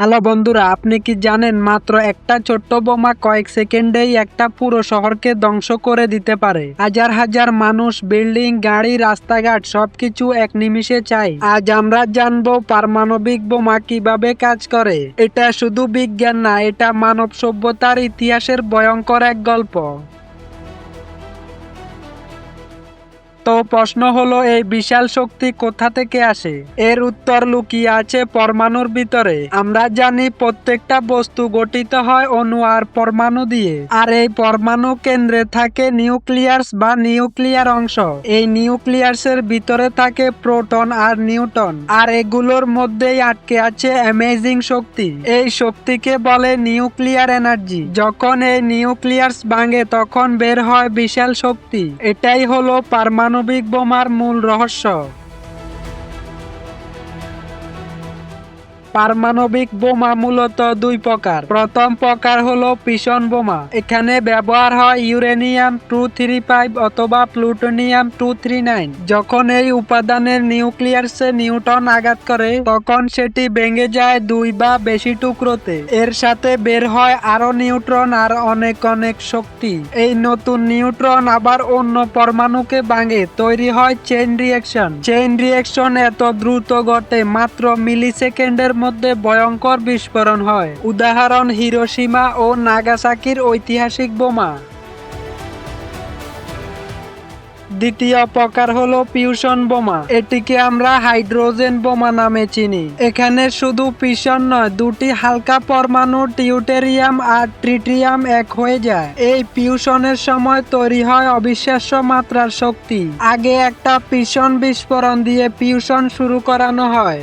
Hello বন্ধুরা, আপনি কি জানেন মাত্র একটা ছোট্ট বোমা কয়েক সেকেন্ডেই একটা পুরো শহরকে ধ্বংস করে দিতে পারে? হাজার হাজার মানুষ, বিল্ডিং, গাড়ি, রাস্তাঘাট সবকিছু এক নিমিষে চাই। আজ আমরা জানব পারমাণবিক বোমা কীভাবে কাজ করে। এটা শুধু বিজ্ঞান না, এটা মানব সভ্যতার ইতিহাসের ভয়ঙ্কর এক গল্প। তো প্রশ্ন হলো, এই বিশাল শক্তি কোথা থেকে আসে? এর উত্তর লুকিয়ে আছে পরমাণুর ভিতরে। আমরা জানি প্রত্যেকটা বস্তু গঠিত হয় অণু আর পরমাণু দিয়ে। আর এই পরমাণু কেন্দ্রে থাকে নিউক্লিয়াস বা নিউক্লিয়ার অংশ। এই নিউক্লিয়াস এর ভিতরে থাকে প্রোটন আর নিউটন। আর এগুলোর মধ্যেই আটকে আছে অ্যামেজিং শক্তি। এই শক্তিকে বলে নিউক্লিয়ার এনার্জি। যখন এই নিউক্লিয়াস ভাঙে, তখন বের হয় বিশাল শক্তি। এটাই হলো পারমাণবিক বোমার মূল রহস্য। পারমাণবিক বোমা মূলত দুই প্রকার। প্রথম প্রকার হলো পিশন বোমা। এখানে ব্যবহার হয় ইউরেনিয়াম টু থ্রি ফাইভ অথবা প্লুটোনিয়াম টু থ্রি নাইন। যখন এই উপাদানের নিউক্লিয়াসে নিউটন আঘাত করে, তখন সেটি ভেঙে যায় দুই বা বেশি টুকরোতে। এর সাথে বের হয় আরও নিউট্রন আর অনেক অনেক শক্তি। এই নতুন নিউট্রন আবার অন্য পরমাণুকে ভাঙে, তৈরি হয় চেইন রিয়াকশন চেইন রিয়াকশন এত দ্রুত ঘটে মাত্র মিলি সেকেন্ডের মধ্যে ভয়ঙ্কর বিস্ফোরণ হয়। উদাহরণ হিরোসীমা ও নাগাসাকির ঐতিহাসিক বোমা। দ্বিতীয় প্রকার হলো পিউশন বোমা। এটিকে আমরা হাইড্রোজেন বোমা নামে চিনি। এখানে শুধু ফিশন নয়, দুটি হালকা পরমাণু টিউটেরিয়াম আর ট্রিটিয়াম এক হয়ে যায়। এই ফিউশনের সময় তৈরি হয় অবিশ্বাস্য মাত্রার শক্তি। আগে একটা ফিশন বিস্ফোরণ দিয়ে পিউশন শুরু করানো হয়।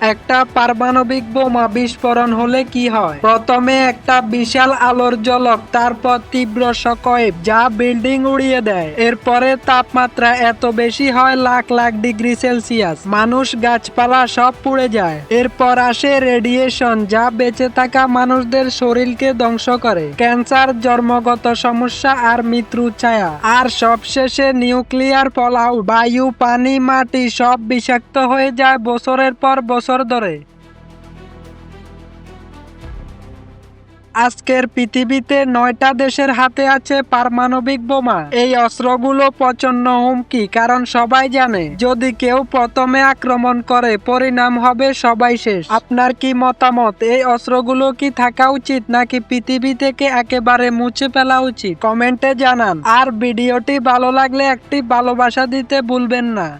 একটা পারমাণবিক বোমা বিস্ফোরণ হলে কি হয়? প্রথমে একটা বিশাল আলোর ঝলক, তারপর তীব্র সকয়েব যা বিল্ডিং উড়িয়ে দেয়। এরপরে তাপমাত্রা এত বেশি হয় লাখ লাখ ডিগ্রি সেলসিয়াস। মানুষ, গাছপালা সব পুড়ে যায়। এরপর আসে রেডিয়েশন, যা বেঁচে থাকা মানুষদের শরীরকে ধ্বংস করে। ক্যান্সার, জন্মগত সমস্যা আর মৃত্যু ছায়া। আর সবশেষে নিউক্লিয়ার ফলাউ বায়ু, পানি, মাটি সব বিষাক্ত হয়ে যায় বছরের পর বছর। ধরে। আজকের পৃথিবীতে নয়টা দেশের হাতে আছে পারমাণবিক বোমা। এই অস্ত্রগুলো প্রচণ্ড হুমকি, কারণ সবাই জানে, যদি কেউ প্রথমে আক্রমণ করে, পরিণাম হবে সবাই শেষ। আপনার কি মতামত? এই অস্ত্রগুলো কি থাকা উচিত, নাকি পৃথিবী থেকে একেবারে মুছে ফেলা উচিত? কমেন্টে জানান। আর ভিডিওটি ভালো লাগলে একটি ভালোবাসা দিতে ভুলবেন না।